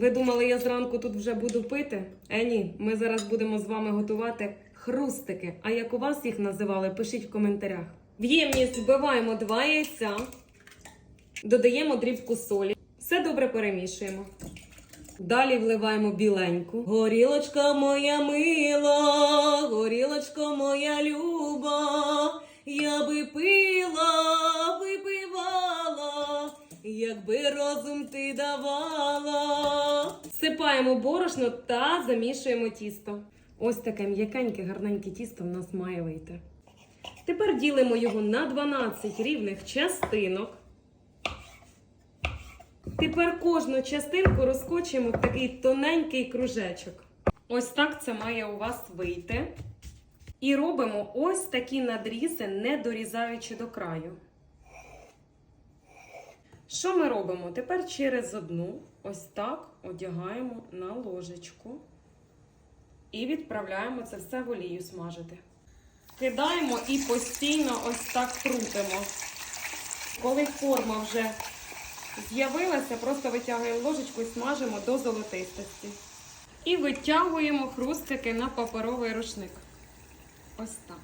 Ви думали, я зранку тут вже буду пити? Е, ні, ми зараз будемо з вами готувати хрустики. А як у вас їх називали, пишіть в коментарях. В ємність вбиваємо два яйця, додаємо дрібку солі. Все добре перемішуємо. Далі вливаємо біленьку. Горілочка моя мила, горілочка моя люба, я би пила, якби розум ти давала. Сипаємо борошно та замішуємо тісто. Ось таке м'якеньке, гарненьке тісто в нас має вийти. Тепер ділимо його на 12 рівних частинок. Тепер кожну частинку розкочуємо в такий тоненький кружечок. Ось так це має у вас вийти. І робимо ось такі надрізи, не дорізаючи до краю. Що ми робимо? Тепер через одну ось так одягаємо на ложечку і відправляємо це все в олію смажити. Кидаємо і постійно ось так крутимо. Коли форма вже з'явилася, просто витягуємо ложечку і смажимо до золотистості. І витягуємо хрустики на паперовий рушник. Ось так.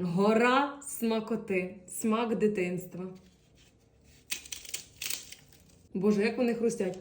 Гора смакоти, смак дитинства. Боже, як вони хрустять.